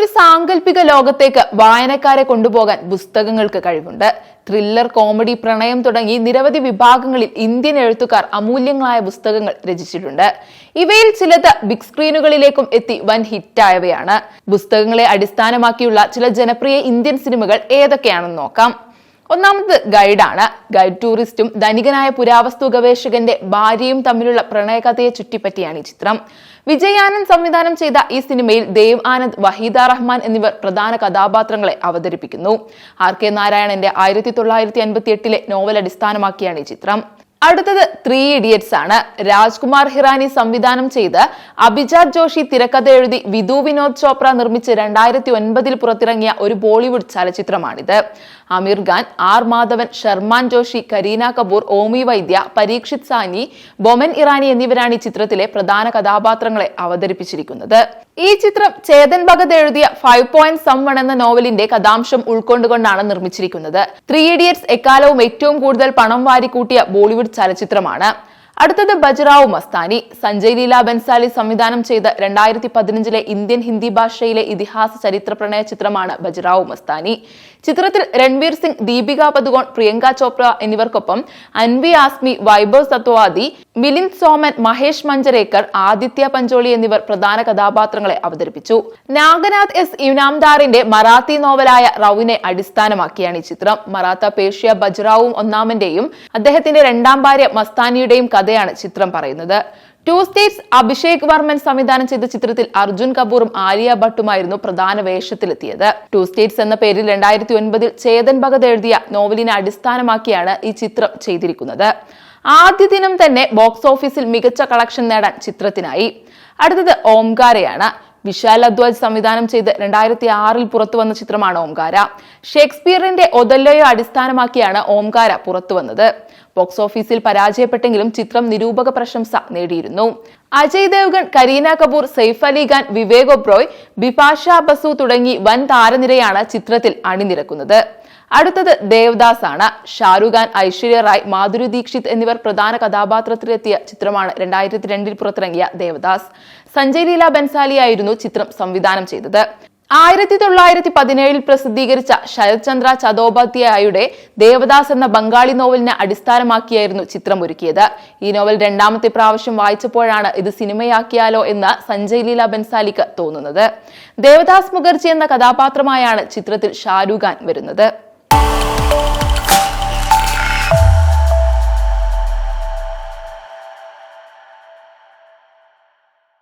ഒരു സാങ്കല്പിക ലോകത്തേക്ക് വായനക്കാരെ കൊണ്ടുപോകാൻ പുസ്തകങ്ങൾക്ക് കഴിവുണ്ട്. ത്രില്ലർ കോമഡി പ്രണയം തുടങ്ങി നിരവധി വിഭാഗങ്ങളിൽ ഇന്ത്യൻ എഴുത്തുകാർ അമൂല്യങ്ങളായ പുസ്തകങ്ങൾ രചിച്ചിട്ടുണ്ട്. ഇവയിൽ ചിലത് ബിഗ് സ്ക്രീനുകളിലേക്കും എത്തി വൻ ഹിറ്റായവയാണ്. പുസ്തകങ്ങളെ അടിസ്ഥാനമാക്കിയുള്ള ചില ജനപ്രിയ ഇന്ത്യൻ സിനിമകൾ ഏതൊക്കെയാണെന്ന് നോക്കാം. ഒന്നാമത് ഗൈഡാണ്. ഗൈഡ് ടൂറിസ്റ്റും ധനികനായ പുരാവസ്തു ഗവേഷകന്റെ ഭാര്യയും തമ്മിലുള്ള പ്രണയകഥയെ ചുറ്റിപ്പറ്റിയാണ് ഈ ചിത്രം. വിജയാനന്ദ് സംവിധാനം ചെയ്ത ഈ സിനിമയിൽ ദേവ് ആനന്ദ് വഹീദ റഹ്മാൻ എന്നിവർ പ്രധാന കഥാപാത്രങ്ങളെ അവതരിപ്പിക്കുന്നു. ആർ കെ നാരായണന്റെ ആയിരത്തി തൊള്ളായിരത്തി അൻപത്തി എട്ടിലെ നോവൽ അടിസ്ഥാനമാക്കിയാണ് ഈ ചിത്രം. അടുത്തത് ത്രീ ഇഡിയറ്റ്സ് ആണ്. രാജ്കുമാർ ഹിറാനി സംവിധാനം ചെയ്ത് അഭിജാത് ജോഷി തിരക്കഥ എഴുതി വിധു വിനോദ് ചോപ്ര നിർമ്മിച്ച് രണ്ടായിരത്തി ഒൻപതിൽ പുറത്തിറങ്ങിയ ഒരു ബോളിവുഡ് ചലച്ചിത്രമാണിത്. അമീർ ഖാൻ ആർ മാധവൻ ഷർമാൻ ജോഷി കരീന കപൂർ ഓമി വൈദ്യ പരീക്ഷിത് സാനി ബൊമൻ ഇറാനി എന്നിവരാണ് ഈ ചിത്രത്തിലെ പ്രധാന കഥാപാത്രങ്ങളെ അവതരിപ്പിച്ചിരിക്കുന്നത്. ഈ ചിത്രം ചേതൻ ഭഗത് എഴുതിയ ഫൈവ് പോയിന്റ് സം വൺ എന്ന നോവലിന്റെ കഥാംശം ഉൾക്കൊണ്ടുകൊണ്ടാണ് നിർമ്മിച്ചിരിക്കുന്നത്. ത്രീ ഇഡിയറ്റ്സ് എക്കാലവും ഏറ്റവും കൂടുതൽ പണം വാരിക്കൂട്ടിയ ബോളിവുഡ് ചലച്ചിത്രമാണ്. അടുത്തത് ബജ്റാവു മസ്താനി. സഞ്ജയ് ലീല ബൻസാലി സംവിധാനം ചെയ്ത രണ്ടായിരത്തി പതിനഞ്ചിലെ ഇന്ത്യൻ ഹിന്ദി ഭാഷയിലെ ഇതിഹാസ ചരിത്ര പ്രണയ ചിത്രമാണ് ബജ്റാവു മസ്താനി. ചിത്രത്തിൽ രൺവീർ സിംഗ് ദീപിക പദുകോൺ പ്രിയങ്ക ചോപ്ര എന്നിവർക്കൊപ്പം അൻവി ആസ്മി വൈഭവ് സത്വാദി മിലിന്ദ് സോമൻ മഹേഷ് മഞ്ചരേക്കർ ആദിത്യ പഞ്ചോളി എന്നിവർ പ്രധാന കഥാപാത്രങ്ങളെ അവതരിപ്പിച്ചു. നാഗനാഥ് എസ് ഇനാംദാറിന്റെ മറാത്തി നോവലായ റൌവിനെ അടിസ്ഥാനമാക്കിയാണ് ഈ ചിത്രം. മറാത്ത പേഷ്യ ബജ്റാവും ഒന്നാമന്റെയും അദ്ദേഹത്തിന്റെ രണ്ടാം ഭാര്യ മസ്താനിയുടെയും കഥയാണ് ചിത്രം പറയുന്നത്. ടു സ്റ്റേറ്റ്സ് അഭിഷേക് വർമ്മൻ സംവിധാനം ചെയ്ത ചിത്രത്തിൽ അർജുൻ കപൂറും ആലിയ ഭട്ടുമായിരുന്നു പ്രധാന വേഷത്തിലെത്തിയത്. ടു സ്റ്റേറ്റ്സ് എന്ന പേരിൽ രണ്ടായിരത്തി ഒൻപതിൽ ചേതൻ ഭഗത് എഴുതിയ നോവലിനെ അടിസ്ഥാനമാക്കിയാണ് ഈ ചിത്രം ചെയ്തിരിക്കുന്നത്. ആദ്യ ദിനം തന്നെ ബോക്സ് ഓഫീസിൽ മികച്ച കളക്ഷൻ നേടാൻ ചിത്രത്തിനായി. അടുത്തത് ഓംകാരയാണ്. വിശാൽ അദ്വാജ് സംവിധാനം ചെയ്ത് രണ്ടായിരത്തി ആറിൽ പുറത്തു വന്ന ചിത്രമാണ് ഓംകാര. ഷേക്സ്പിയറിന്റെ ഒതല്ലയോ അടിസ്ഥാനമാക്കിയാണ് ഓംകാര പുറത്തു വന്നത്. ബോക്സ് ഓഫീസിൽ പരാജയപ്പെട്ടെങ്കിലും ചിത്രം നിരൂപക പ്രശംസ നേടിയിരുന്നു. അജയ് ദേവ്ഗൺ കരീന കപൂർ സെയ്ഫ് അലി ഖാൻ വിവേക് ഒബ്രോയ് ബിപാഷ ബസു തുടങ്ങി വൻ താരനിരയാണ് ചിത്രത്തിൽ അണിനിരക്കുന്നത്. അടുത്തത് ദേവദാസ് ആണ്. ഷാരൂഖ് ഖാൻ ഐശ്വര്യ റായ് മാധുരി ദീക്ഷിത് എന്നിവർ പ്രധാന കഥാപാത്രത്തിലെത്തിയ ചിത്രമാണ് രണ്ടായിരത്തി രണ്ടിൽ പുറത്തിറങ്ങിയ ദേവദാസ്. സഞ്ജയ് ലീല ബൻസാലിയായിരുന്നു ചിത്രം സംവിധാനം ചെയ്തത്. ആയിരത്തി തൊള്ളായിരത്തി പതിനേഴിൽ പ്രസിദ്ധീകരിച്ച ശരത് ചന്ദ്ര ചതോപാധ്യായയുടെ ദേവദാസ് എന്ന ബംഗാളി നോവലിനെ അടിസ്ഥാനമാക്കിയായിരുന്നു ചിത്രം ഒരുക്കിയത് ഈ നോവൽ രണ്ടാമത്തെ പ്രാവശ്യം വായിച്ചപ്പോഴാണ് ഇത് സിനിമയാക്കിയാലോ എന്ന് സഞ്ജയ് ലീല ബൻസാലിക്ക് തോന്നുന്നത്. ദേവദാസ് മുഖർജി എന്ന കഥാപാത്രമായാണ് ചിത്രത്തിൽ ഷാരൂഖ് ഖാൻ വരുന്നത്.